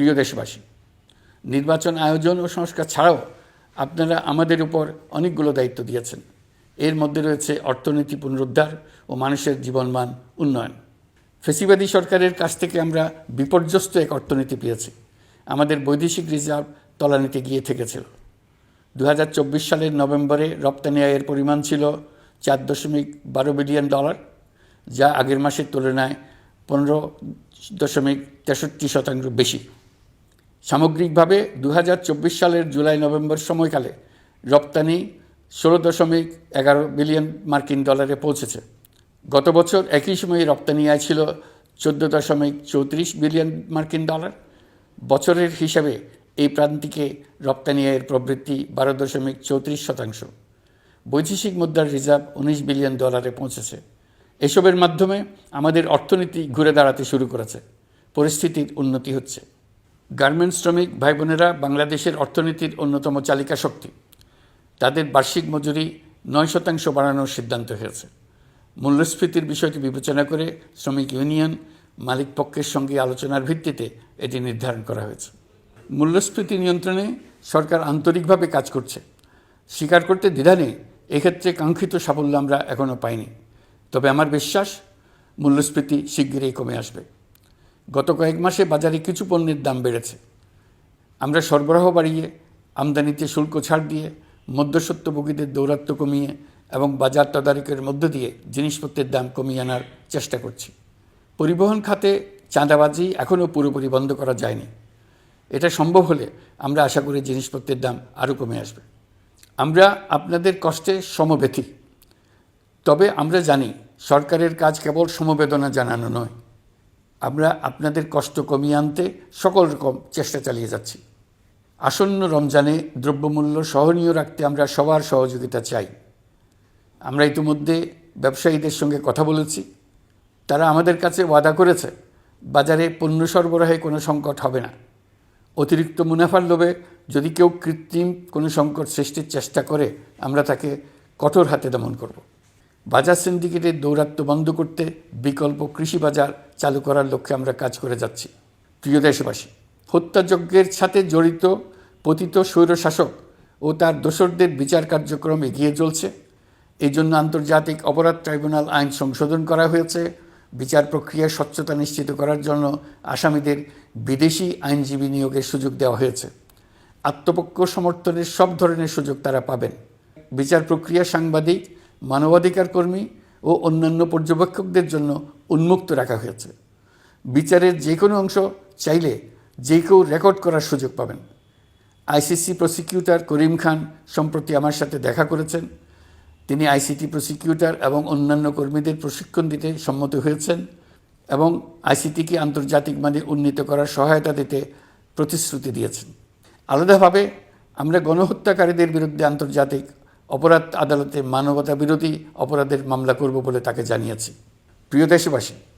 প্রিয় দেশবাসী, নির্বাচন আয়োজন ও সংস্কার ছাড়াও আপনারা আমাদের উপর অনেকগুলো দায়িত্ব দিয়েছেন। এর মধ্যে রয়েছে অর্থনীতি পুনরুদ্ধার ও মানুষের জীবনমান উন্নয়ন। ফেসিবাদী সরকারের কাছ থেকে আমরা বিপর্যস্ত এক অর্থনীতি পেয়েছি। আমাদের বৈদেশিক রিজার্ভ তলানিতে গিয়ে থেকেছিল। দু হাজার চব্বিশ সালের নভেম্বরে রপ্তানি আয়ের পরিমাণ ছিল চার দশমিক বারো বিলিয়ন ডলার, যা আগের মাসের তুলনায় পনেরো দশমিক তেষট্টি শতাংশ বেশি। সামগ্রিকভাবে দু হাজার চব্বিশ সালের জুলাই নভেম্বর সময়কালে রপ্তানি ষোলো দশমিক এগারো বিলিয়ন মার্কিন ডলারে পৌঁছেছে। গত বছর একই সময়ে রপ্তানি আয় ছিল চোদ্দ দশমিক চৌত্রিশ বিলিয়ন মার্কিন ডলার। বছরের হিসাবে এই প্রান্তিকে রপ্তানি আয়ের প্রবৃদ্ধি বারো দশমিক চৌত্রিশ শতাংশ। বৈদেশিক মুদ্রার রিজার্ভ উনিশ বিলিয়ন ডলারে পৌঁছেছে। এসবের মাধ্যমে আমাদের অর্থনীতি ঘুরে দাঁড়াতে শুরু করেছে। পরিস্থিতির উন্নতি হচ্ছে। গার্মেন্টস শ্রমিক ভাই বোনেরা বাংলাদেশের অর্থনীতির অন্যতম চালিকা শক্তি। তাদের বার্ষিক মজুরি নয় শতাংশ বাড়ানোর সিদ্ধান্ত হয়েছে। মূল্যস্ফীতির বিষয়টি বিবেচনা করে শ্রমিক ইউনিয়ন মালিক পক্ষের সঙ্গে আলোচনার ভিত্তিতে এটি নির্ধারণ করা হয়েছে। মূল্যস্ফীতি নিয়ন্ত্রণে সরকার আন্তরিকভাবে কাজ করছে। স্বীকার করতে দ্বিধা নেই, এক্ষেত্রে কাঙ্ক্ষিত সাফল্য আমরা এখনও পাইনি। তবে আমার বিশ্বাস, মূল্যস্ফীতি শিগগিরই কমে আসবে। গত কয়েক মাসে বাজারে কিছু পণ্যের দাম বেড়েছে। আমরা সরবরাহ বাড়িয়ে, আমদানিতে শুল্ক ছাড় দিয়ে মধ্যস্বত্বভোগীদের দৌরাত্ম্য কমিয়ে এবং বাজার তদারকের মধ্য দিয়ে জিনিসপত্রের দাম কমিয়ে আনার চেষ্টা করছি। পরিবহন খাতে চাঁদাবাজি এখনও পুরোপুরি বন্ধ করা যায়নি। এটা সম্ভব হলে আমরা আশা করি জিনিসপত্রের দাম আরও কমে আসবে। আমরা আপনাদের কষ্টে সমব্যথী তবে আমরা জানি সরকারের কাজ কেবল সমবেদনা জানানো নয়। আমরা আপনাদের কষ্ট কমিয়ে আনতে সকল রকম চেষ্টা চালিয়ে যাচ্ছি। আসন্ন রমজানে দ্রব্যমূল্য সহনীয় রাখতে আমরা সবার সহযোগিতা চাই। আমরা ইতিমধ্যে ব্যবসায়ীদের সঙ্গে কথা বলেছি। তারা আমাদের কাছে ওয়াদা করেছে, বাজারে পণ্য সরবরাহে কোনো সংকট হবে না। অতিরিক্ত মুনাফার লোভে যদি কেউ কৃত্রিম কোনো সংকট সৃষ্টির চেষ্টা করে, আমরা তাকে কঠোর হাতে দমন করব। বাজার সিন্ডিকেটের দৌরাত্ম্য বন্ধ করতে বিকল্প কৃষি বাজার চালু করার লক্ষ্যে আমরা কাজ করে যাচ্ছি। প্রিয় দেশবাসী, হত্যাযজ্ঞের সাথে জড়িত পতিত স্বৈরশাসক ও তার দোসরদের বিচার কার্যক্রম এগিয়ে চলছে। এই জন্য আন্তর্জাতিক অপরাধ ট্রাইব্যুনাল আইন সংশোধন করা হয়েছে। বিচার প্রক্রিয়ার স্বচ্ছতা নিশ্চিত করার জন্য আসামিদের বিদেশি আইনজীবী নিয়োগের সুযোগ দেওয়া হয়েছে। আত্মপক্ষ সমর্থনের সব ধরনের সুযোগ তারা পাবেন। বিচার প্রক্রিয়া সাংবাদিক মানবাধিকার কর্মী ও অন্যান্য পর্যবেক্ষকদের জন্য উন্মুক্ত রাখা হয়েছে। বিচারের যে কোনো অংশ চাইলে যে কেউ রেকর্ড করার সুযোগ পাবেন। আইসিসি প্রসিকিউটর করিম খান সম্প্রতি আমার সাথে দেখা করেছেন। তিনি আইসিটি প্রসিকিউটর এবং অন্যান্য কর্মীদের প্রশিক্ষণ দিতে সম্মত হয়েছেন এবং আইসিটিকে আন্তর্জাতিক মানে উন্নীত করার সহায়তা দিতে প্রতিশ্রুতি দিয়েছেন। আলাদাভাবে আমরা গণহত্যাকারীদের বিরুদ্ধে আন্তর্জাতিক অপরাধ আদালতে মানবতা বিরোধী অপরাধের মামলা করব বলে তাকে জানিয়েছি। প্রিয় দেশবাসী